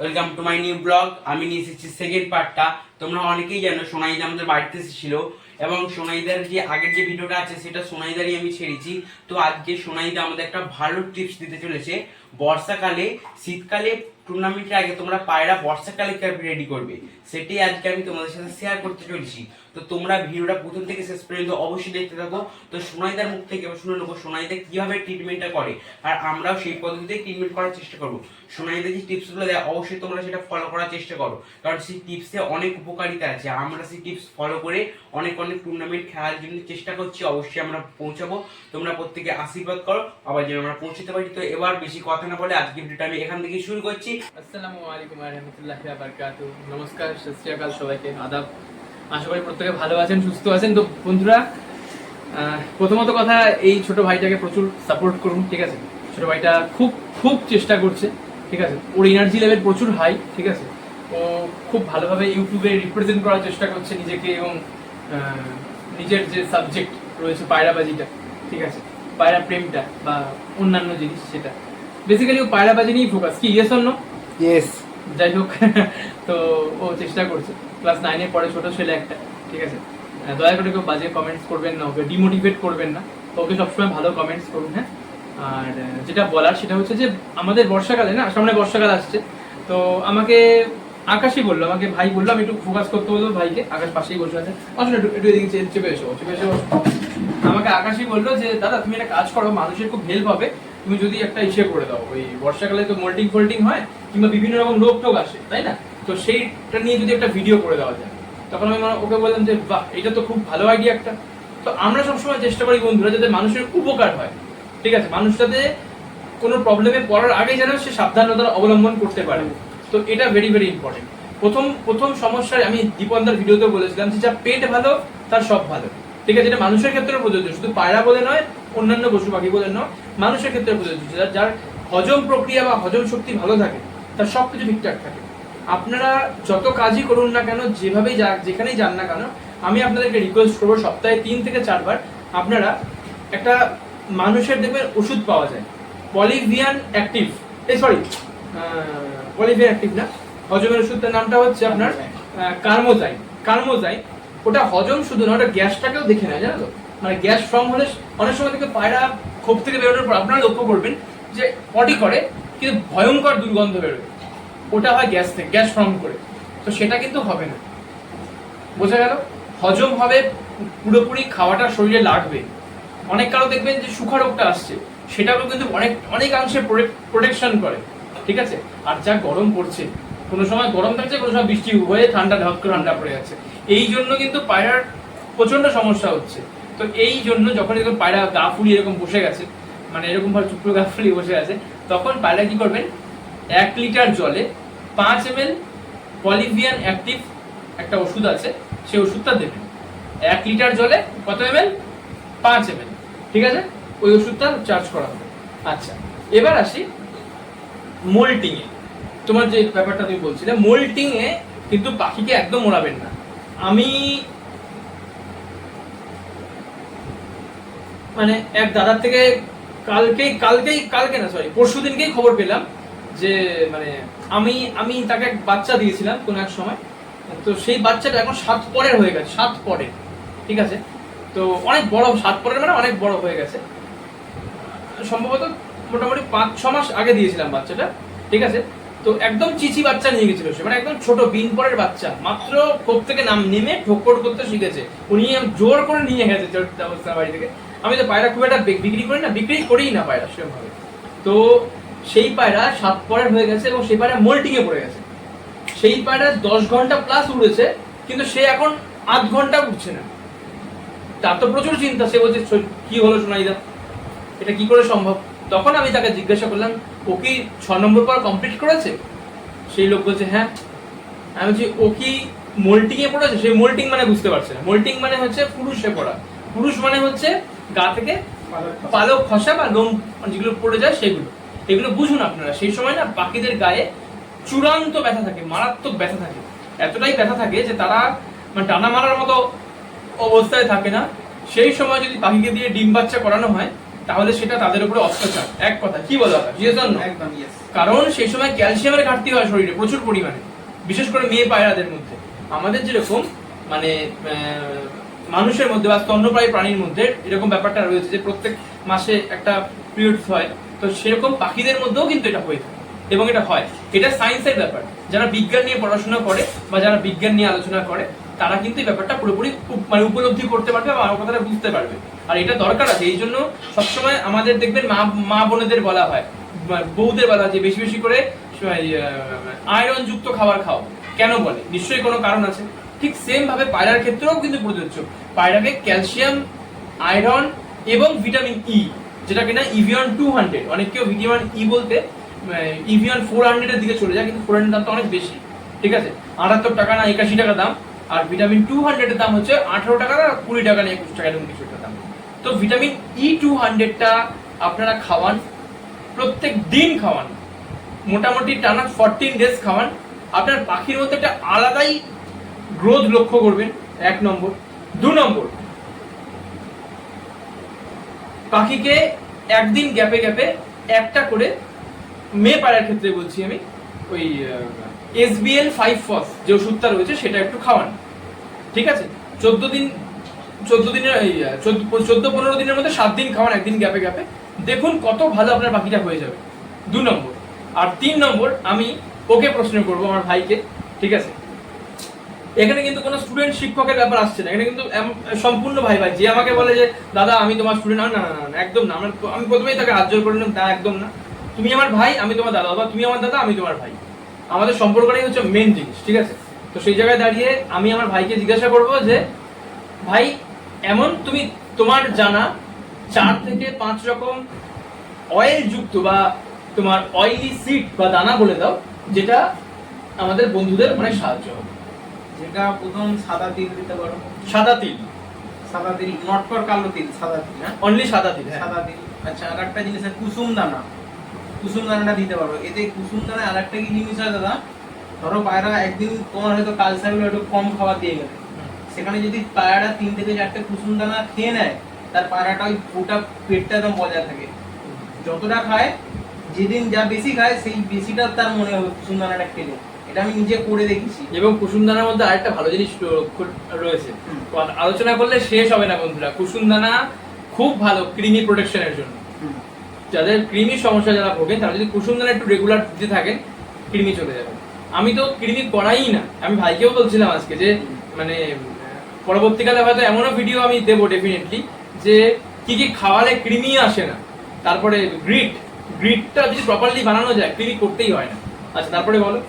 Welcome to my new blog আমি নিয়ে এসেছি সেকেন্ড পার্টটা তোমরা অনেকেই জানো, সোনাইদা আমাদের বাড়িতে এসেছিল। এবং সোনাইদার যে আগের যে ভিডিওটা আছে, সেটা সোনাইদারই আমি ছেড়েছি। তো আজকে সোনাইদা আমাদের একটা ভালো টিপস দিতে চলেছে। বর্ষাকালে, শীতকালে টুর্নামেন্টের আগে তোমরা পায়রা বর্ষাকালে রেডি করবে, সেটাই আজকে আমি তোমাদের সাথে শেয়ার করতে চলেছি। তো তোমরা ভিডিওটা প্রথম থেকে শেষ পর্যন্ত অবশ্যই দেখতে থাকো। তো সোনাইদার মুখ থেকে শুনে নেব সোনাইদা কীভাবে ট্রিটমেন্টটা করে। আর আমরাও সেই পদ্ধতিতে ট্রিটমেন্ট করার চেষ্টা করব। সোনাইদা যে টিপসগুলো দেয়, অবশ্যই তোমরা সেটা ফলো করার চেষ্টা করো। কারণ সেই টিপসে অনেক উপকারিতা আছে। আমরা সেই টিপস ফলো করে অনেক অনেক টুর্নামেন্ট খেলার জন্য চেষ্টা করছি। অবশ্যই আমরা পৌঁছাবো। তোমরা প্রত্যেকে আশীর্বাদ করো। আবার যেন আমরা পৌঁছতে পারি। তো এবার বেশি কথা না বলে আজকে ভিডিওটা আমি এখান থেকে শুরু করছি। আসসালামু আলাইকুম রহমতুল্লাহ নমস্কার সত শ্রী আকাল সবাইকে। আদাব। আশা করি প্রত্যেকে ভালো আছেন সুস্থ আছেন। তো বন্ধুরা প্রথমত কথা এই ছোট ভাইটাকে প্রচুর সাপোর্ট করুন ঠিক আছে? ছোট ভাইটা খুব খুব চেষ্টা করছে ঠিক আছে? ওর এনার্জি লেভেল প্রচুর হাই ঠিক আছে? ও খুব ভালোভাবে ইউটিউবে রিপ্রেজেন্ট করার চেষ্টা করছে নিজেকে এবং নিজের যে সাবজেক্ট রয়েছে পায়রাবাজিটা ঠিক আছে? পায়রা প্রেমটা বা অন্যান্য জিনিস সেটা। বেসিক্যালি ও পায়রাবাজি নিয়েই ফোকাস কি ইয়েস অন্য ইয়েস যাই হোক তো ও চেষ্টা করছে। ক্লাস নাইনে পড়ে ছোট ছেলে একটা, ঠিক আছে? দয়া করে কেউ বাজে কমেন্টস করবেন না, ওকে ডিমোটিভেট করবেন না। ওকে সবসময় ভালো কমেন্টস করুন হ্যাঁ? আর যেটা বলার সেটা হচ্ছে যে, আমাদের বর্ষাকালে, না, সামনে বর্ষাকাল আসছে, তো আমাকে আকাশই বলল, আমাকে ভাই বলল, আমি একটু ফোকাস করতে বলব ভাইকে, আকাশ পাশেই বসে আছে। আসলে একটু একটু এদিকে চেপে এসো চেপে এসো। আমাকে আকাশই বলল যে, দাদা, তুমি একটা কাজ করো, মানুষের খুব হেল্প হবে, তুমি যদি একটা ইসে করে দাও। ওই বর্ষাকালে তো মোল্টিং ফোল্টিং হয়, কিংবা বিভিন্ন রকম রোগ টোগ আসে, তাই না? তো সেইটা নিয়ে যদি একটা ভিডিও করে দেওয়া যায়, তখন আমি ওকে বললাম যে, বাহ, এটা তো খুব ভালো আইডিয়া একটা। তো আমরা সবসময় চেষ্টা করি বন্ধুরা যাতে মানুষের উপকার হয়। ঠিক আছে? মানুষ যাতে কোনো প্রবলেমে পড়ার আগে যেন সে সাবধানতা অবলম্বন করতে পারে। তো এটা ভেরি ভেরি ইম্পর্টেন্ট প্রথম প্রথম সমস্যায় আমি দীপন্দার ভিডিওতে বলেছিলাম যে, যা পেট ভালো, তার সব ভালো। ঠিক আছে? এটা মানুষের ক্ষেত্রে প্রযোজ্য। শুধু পায়রা বলে নয়, অন্যান্য পশু পাখি বলে নয়, মানুষের ক্ষেত্রে প্রযোজ্য। যার- যার হজম প্রক্রিয়া বা হজম শক্তি ভালো থাকে, তার সব কিছু ঠিকঠাক থাকে। আপনারা যত কাজই করুন না কেন যেভাবেই যা যেখানেই যান না কেন আমি আপনাদেরকে রিকোয়েস্ট করব সপ্তাহে তিন থেকে চারবার আপনারা একটা মানুষের দেখবেন ওষুধ পাওয়া যায়। পলিভিয়ান অ্যাক্টিভ এই সরি পলিভিয়ান অ্যাক্টিভ না? হজমের ওষুধটার নামটা হচ্ছে আপনার কার্মোজাইন কার্মোজাইন ওটা হজম শুধু না ওটা গ্যাসটাকেও দেখে নেয় জানো? তো মানে গ্যাস ফর্ম হলে অনেক সময় থেকে পায়রা ক্ষোভ থেকে বেরোনোর পর আপনারা লক্ষ্য করবেন যে পটি করে কিন্তু ভয়ঙ্কর দুর্গন্ধ বেরোয়। ওটা হয় গ্যাস থেকে, গ্যাস ফর্ম করে। তো সেটা কিন্তু হবে না। বোঝা গেল? হজম হবে, পুরোপুরি খাওয়াটা শরীরে লাগবে। অনেক কারও দেখবেন যে সুখা রোগটা আসছে সেটাও কিন্তু অনেক, অনেকাংশে প্রোটেকশন করে, ঠিক আছে? আর যা গরম পড়ছে, কোনো সময় গরম থাকছে, কোনো সময় বৃষ্টি হয়ে ঠান্ডা ঢক ঠান্ডা পড়ে যাচ্ছে। এই জন্য কিন্তু পায়রার প্রচণ্ড সমস্যা হচ্ছে। তো এই জন্য যখন এরকম পায়রা গা ফুলিয়ে এরকম বসে গেছে মানে এরকম ভাবে চুপড়ো গা ফুলিয়ে বসে আছে, তখন পায়রা কি করবেন? এক লিটার জলে পাঁচ এম এল পলিভিয়ান অ্যাক্টিভ একটা ওষুধ আছে সেই ওষুধটা দেবেন। এক লিটার জলে কত এম এল পাঁচ এম ঠিক আছে? ওই ওষুধটা চার্জ করা হবে। আচ্ছা এবার আসি মোল্টিং এ। তোমার যে ব্যাপারটা তুমি বলছিলে মোল্টিং এ কিন্তু পাখিকে একদম ওড়াবেন না। আমি মানে এক দাদার থেকে কালকেই কালকেই, কালকে না সরি পরশু দিনকেই খবর পেলাম যে মানে আমি আমি তাকে এক বাচ্চা দিয়েছিলাম কোন এক সময়। তো সেই বাচ্চাটা এখন সাত পরের হয়ে গেছে, সাত পরের ঠিক আছে? তো অনেক বড়, সাত পরের মানে অনেক বড় হয়ে গেছে। সম্ভবত মোটামুটি পাঁচ, ছ মাস আগে দিয়েছিলাম বাচ্চাটা, ঠিক আছে? তো একদম চিচি বাচ্চা নিয়ে গেছিল সে মানে একদম ছোট, বিন পরের বাচ্চা। মাত্র কোপ থেকে নাম, নেমে ঠোকর করতে শিখেছে। উনি জোর করে নিয়ে গেছে অবস্থা বাড়ি থেকে। আমি তো পায়রা খুব একটা বিক্রি করি না, বিক্রি করেই না পায়রা, সেরকমভাবে। তো সেই পায়রা সাত পরের হয়ে গেছে এবং সেই পায়রা মোল্টিং এ পড়ে গেছে। সেই পায়রা দশ ঘণ্টা প্লাস উড়েছে, কিন্তু সে এখন আধ ঘণ্টা উঠছে না। তার তো প্রচুর চিন্তা, সে বলছে "সই- কি হলো সোনাইদা? এটা কি করে সম্ভব? তখন আমি তাকে জিজ্ঞাসা করলাম, ও কি ছ নম্বর পর কমপ্লিট করেছে? সেই লোক বলছে হ্যাঁ। আমি বলছি, ও কি মোল্টিং এ পড়েছে? সেই মোল্টিং মানে বুঝতে পারছে না। মোল্টিং মানে হচ্ছে পুরুষে পড়া। পুরুষ মানে হচ্ছে গা থেকে পালক খসা বা লোম যেগুলো পড়ে যায় সেগুলো। এগুলো বুঝুন আপনারা। সেই সময় না পাখিদের গায়ে চূড়ান্ত ব্যথা থাকে মারাত্মক ব্যথা থাকে। এতটাই ব্যথা থাকে যে তারা মানে টানা মারার মতো অবস্থায় থাকে না। সেই সময় যদি পাখিকে দিয়ে ডিম বাচ্চা করানো হয় তাহলে সেটা তাদের উপরে অত্যাচার। এক কথা কি বলো একদম কারণ সেই সময় ক্যালসিয়ামের ঘাটতি হয় শরীরে প্রচুর পরিমাণে বিশেষ করে মেয়ে পায়রাদের মধ্যে। আমাদের যেরকম মানে মানুষের মধ্যে বা স্তন্যপ্রায়ী প্রাণীর মধ্যে এরকম ব্যাপারটা রয়েছে যে প্রত্যেক মাসে একটা পিরিয়ডস হয়। তো সেরকম পাখিদের মধ্যেও কিন্তু এটা হয়ে থাকে। এবং এটা হয়। এটা সায়েন্সের ব্যাপার। যারা বিজ্ঞান নিয়ে পড়াশোনা করে বা যারা বিজ্ঞান নিয়ে আলোচনা করে, তারা কিন্তু এই ব্যাপারটা পুরোপুরি মানে উপলব্ধি করতে পারবে বা আমার কথাটা বুঝতে পারবে। আর এটা দরকার আছে। এই জন্য সবসময় আমাদের দেখবেন মা মা বোনেদের বলা হয়। বউদের বলা হয় যে, বেশি বেশি করে আয়রন যুক্ত খাবার খাও। কেন বলে? নিশ্চয়ই কোনো কারণ আছে। ঠিক সেম ভাবে পায়রার ক্ষেত্রেও কিন্তু প্রযোজ্য। পায়রাকে ক্যালসিয়াম আয়রন এবং ভিটামিন ই যেটা কিনা ইভিয়ন টু হান্ড্রেড অনেক কেউ ভিটামিন ই বলতে ইভিয়ন ফোর হান্ড্রেডের দিকে চলে যায়, কিন্তু ফোর হান্ড্রেড দামটা অনেক বেশি। ঠিক আছে? আটাত্তর টাকা না একাশি টাকা দাম, আর ভিটামিন টু হান্ড্রেডের দাম হচ্ছে আঠারো টাকা না কুড়ি টাকা না একুশ টাকা এরকম কিছু একটা দাম। তো ভিটামিন ই টু হান্ড্রেডটা আপনারা খাওয়ান, প্রত্যেক দিন খাওয়ান। মোটামুটি টানা ফরটিন ডেজ খাওয়ান। আপনার পাখির মধ্যে একটা আলাদাই গ্রোথ লক্ষ্য করবেন, এক নম্বর। দু নম্বর পাখিকে একদিন গ্যাপে গ্যাপে একটা করে মেয়ে পাড়ার ক্ষেত্রে বলছি আমি, ওই এস এসবিএল ফাইভ ফস যে ওষুধটা রয়েছে সেটা একটু খাওয়ান। ঠিক আছে? চোদ্দ দিন, চোদ্দ দিনের চোদ্দ পনেরো দিনের মধ্যে সাত দিন খাওয়ান, একদিন গ্যাপে গ্যাপে। দেখুন কত ভালো আপনার পাখিটা হয়ে যাবে। দু নম্বর। আর তিন নম্বর, আমি ওকে প্রশ্ন করব আমার ভাইকে। ঠিক আছে? এখানে কিন্তু কোনো স্টুডেন্ট শিক্ষকের ব্যাপার আসছে না। এখানে কিন্তু সম্পূর্ণ ভাই ভাই। যে আমাকে বলে যে দাদা আমি তোমার স্টুডেন্ট না না না না, একদম না। আমার আমি প্রথমেই তাকে জোর করে নিলাম তা একদম না। তুমি আমার ভাই আমি তোমার দাদা বা তুমি আমার দাদা আমি তোমার ভাই। আমাদের সম্পর্কটাই হচ্ছে মেন জিনিস ঠিক আছে? তো সেই জায়গায় দাঁড়িয়ে আমি আমার ভাইকে জিজ্ঞাসা করব যে ভাই এমন তুমি তোমার জানা চার থেকে পাঁচ রকম অয়েল যুক্ত বা তোমার অয়েলি সিড বা দানা বলে দাও যেটা আমাদের বন্ধুদের অনেক সাহায্য হবে। যেটা প্রথম সাদা তিল দিতে পারো। সাদা তিল? সাদা তিল নটকর কালো তিল সাদা তিল হ্যাঁ? অনলি সাদা তিল হ্যাঁ। সাদা তিল। আচ্ছা আর একটা জিনিস কুসুম দানা। কুসুম দানাটা দিতে পারো। এতে কুসুম দানা আর একটা কি জিনিস হয় দাদা? ধরো পায়রা একদিন তোমার হয়তো কালচার একটু কম খাবার দিয়ে গেলে। সেখানে যদি পায়রাটা তিন থেকে চারটে কুসুম দানা খেয়ে নেয় তার পায়রাটা ওই গোটা পেটটা একদম বজায় থাকে। যতটা খায় যেদিন যা বেশি খায় সেই বেশিটা তার মনে হবে কুসুম দানাটা খেলে। এটা আমি নিজে করে দেখেছি। এবং কুসুমদানার মধ্যে আরেকটা ভালো জিনিস রয়েছে। আলোচনা করলে শেষ হবে না বন্ধুরা। কুসুমদানা খুব ভালো ক্রিমি প্রোটেকশনের জন্য। যাদের ক্রিমির সমস্যা যারা ভোগেন তারা যদি কুসুমদানা একটু রেগুলার দিতে থাকেন কৃমি চলে যাবে। আমি তো কৃমি করাই না। আমি ভাইকেও বলছিলাম আজকে যে মানে পরবর্তীকালে হয়তো এমনও ভিডিও আমি দেবো ডেফিনেটলি যে কি কি খাওয়ালে কৃমি আসে না। তারপরে গ্রিট গ্রিটটা যদি প্রপারলি বানানো যায় কৃমি করতেই হয় না। আচ্ছা তারপরে বলো।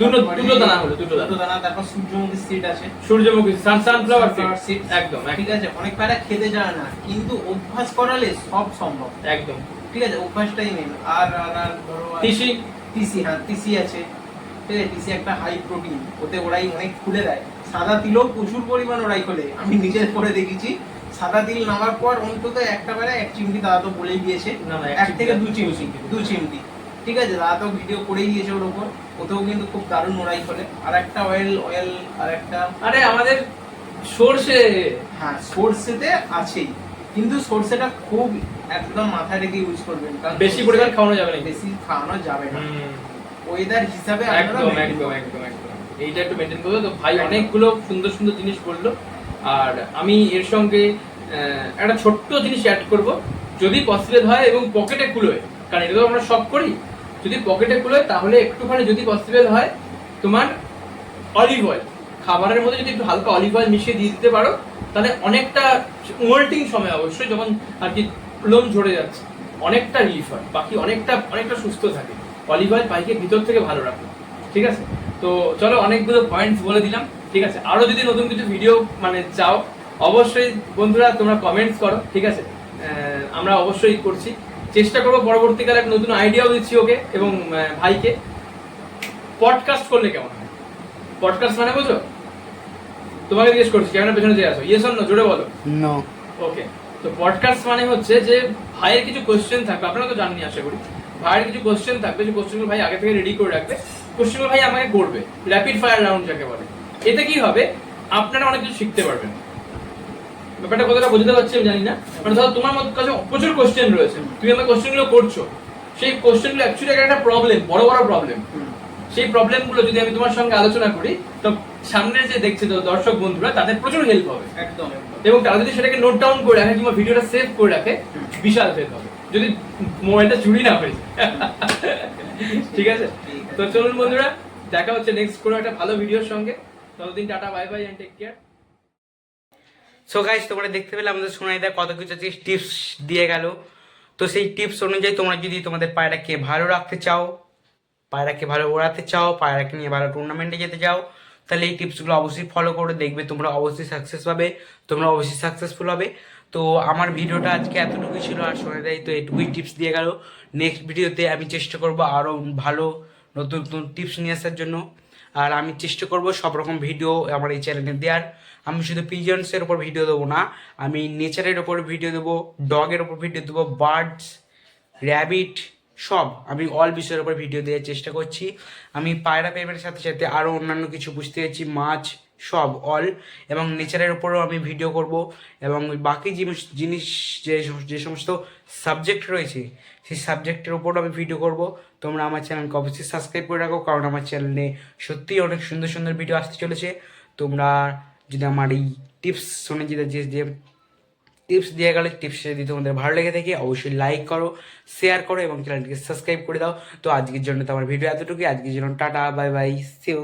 দুটো দুটো দানা হলো দুটো দানা। দুটো দানা তারপর সূর্যমুখী সিড আছে। সূর্যমুখী সান সানফ্লাওয়ার সিড। একদম ঠিক আছে অনেক পায়রা খেতে জানে না কিন্তু অভ্যাস করালে সব সম্ভব। একদম। ঠিক আছে অভ্যাসটাই মেন আর আর ধরো তিসি। তিসি হ্যাঁ তিসি আছে। ঠিক আছে তিসি একটা হাই প্রোটিন ওতে ওরাই অনেক খুলে দেয়। সাদা তিলও প্রচুর পরিমাণ ওরাই খোলে। আমি নিজে করে দেখেছি। সাদা তিল নামার পর অন্তত একটা বেলা এক চিমটি দাদা তো বলেই দিয়েছে। না, না, এক থেকে দু চিমটি। দু চিমটি। ঠিক আছে দাদা তো ভিডিও করেই দিয়েছে ওর উপর ওতেও কিন্তু খুব দারুণ ওরাই খোলে আর একটা অয়েল অয়েল আর একটা আরে আমাদের সর্ষে। হ্যাঁ সর্ষেতে আছেই। কিন্তু সর্ষেটা খুব একদম মাথায় রেখে ইউজ করবেন কারণ বেশি পরিমাণ খাওয়ানো যাবে না বেশি খাওয়ানো যাবে না। ওয়েদার হিসাবে একদম একদম একদম একদম। এইটা একটু মেনটেন করবে তো। ভাই অনেকগুলো সুন্দর সুন্দর জিনিস বলল। আর আমি এর সঙ্গে একটা ছোট্ট জিনিস অ্যাড করব। যদি পসিবল হয় এবং পকেটে কুলোয় কারণ এটা তো আমরা সব করি। যদি পকেটে কুলোয় তাহলে একটুখানি যদি পসিবল হয় তোমার অলিভ অয়েল খাবারের মধ্যে যদি একটু হালকা অলিভ অয়েল মিশিয়ে দিয়ে দিতে পারো, তাহলে অনেকটা মোল্টিং সময় অবশ্যই যখন আর কি লোম ঝরে যাচ্ছে, অনেকটা রিলিফ হয়। বাকি অনেকটা অনেকটা সুস্থ থাকে। অলিভ অয়েল পাইকে ভিতর থেকে ভালো রাখো। ঠিক আছে? তো চলো অনেকগুলো পয়েন্টস বলে দিলাম। ঠিক আছে? আরও যদি নতুন কিছু ভিডিও মানে চাও, অবশ্যই বন্ধুরা তোমরা কমেন্টস করো। ঠিক আছে? আমরা অবশ্যই করছি। চেষ্টা করব পরবর্তীকালে একটা নতুন আইডিয়াও দিচ্ছি ওকে এবং ভাইকে। পডকাস্ট করলে কেমন হয়? পডকাস্ট মানে বোঝো? তোমাকে জিজ্ঞেস করছি ক্যামেরার পেছনে যে আসো ইয়েস অন্য জোরে বলো। নো ওকে তো পডকাস্ট মানে হচ্ছে যে ভাইয়ের কিছু কোশ্চেন থাকবে। আপনারা তো জানেনই আশা করি। ভাইয়ের কিছু কোশ্চেন থাকবে যে কোশ্চেনগুলো ভাই আগে থেকে রেডি করে রাখবে। কোশ্চেনগুলো ভাই আমাকে করবে র্যাপিড ফায়ার রাউন্ড যাকে বলে। এতে কি হবে? আপনারা অনেক কিছু শিখতে পারবেন। ব্যাপারটা কতটা বোঝাতে পারছি আমি জানি না। মানে ধরো তোমার মধ্যে কাছে প্রচুর কোশ্চেন রয়েছে। তুমি আমার কোশ্চেনগুলো করছ। সেই কোশ্চেনগুলো অ্যাকচুয়ালি একটা প্রবলেম বড় বড় প্রবলেম সেই প্রবলেমগুলো যদি আমি তোমার সঙ্গে আলোচনা করি তো সামনে যে দেখছে তো দর্শক বন্ধুরা তাদের প্রচুর হেল্প হবে। একদম এবং তারা যদি সেটাকে নোট ডাউন করে রাখে কিংবা ভিডিওটা সেভ করে রাখে বিশাল হেল্প হবে। যদি মোবাইলটা চুরি না হয়ে ঠিক আছে? তো চলুন বন্ধুরা দেখা হচ্ছে নেক্সট কোনো একটা ভালো ভিডিওর সঙ্গে। ততদিন tata bye bye and take care so guys তোমরা দেখতে পেলে আমাদের সোনাইদা কত কিছু টিপস দিয়ে গেল। তো সেই টিপস অনুযায়ী তোমরা যদি তোমাদের পায়রাকে ভালো রাখতে চাও, পায়রাকে ভালো ওড়াতে চাও, পায়রাকে নিয়ে ভালো টুর্নামেন্টে যেতে চাও, তাহলে এই টিপসগুলো অবশ্যই ফলো করে দেখবে, তোমরা অবশ্যই সাকসেস পাবে, তোমরা অবশ্যই সাকসেসফুল হবে। তো আমার ভিডিওটা আজকে এতটুকুই ছিল, আর সোনাইদাই তো এটুকুই টিপস দিয়ে গেল। নেক্সট ভিডিওতে আমি চেষ্টা করব আরও ভালো, নতুন নতুন টিপস নিয়ে আসার জন্য। আর আমি চেষ্টা করব সব রকম ভিডিও আমার এই চ্যানেলে দেওয়ার আমি শুধু পিজন্সের ওপর ভিডিও দেবো না, আমি নেচারের ওপর ভিডিও দেবো ডগের ওপর ভিডিও দেবো বার্ডস র্যাবিট সব। আমি অল বিষয়ের ওপর ভিডিও দেওয়ার চেষ্টা করছি। আমি পায়রা প্রেমের সাথে সাথে আরও অন্যান্য কিছু বুঝতে চাইছি, মাছ সব অল এবং নেচারের উপরেও আমি ভিডিও করব এবং বাকি জিনিস জিনিস যে যে সমস্ত সাবজেক্ট রয়েছে, সেই সাবজেক্টের উপরও আমি ভিডিও করব। তোমরা আমার চ্যানেলকে অবশ্যই সাবস্ক্রাইব করে রাখো, কারণ আমার চ্যানেলে সত্যিই অনেক সুন্দর সুন্দর ভিডিও আসতে চলেছে। তোমরা যদি আমার এই টিপস শুনে যেতে যে টিপস দিয়ে গেলে টিপস যদি তোমাদের ভালো লেগে থাকে, অবশ্যই লাইক করো শেয়ার করো এবং চ্যানেলটিকে সাবস্ক্রাইব করে দাও। তো আজকের জন্য তো আমার ভিডিও এতটুকুই। আজকের জন্য টাটা বাই বাই সিউ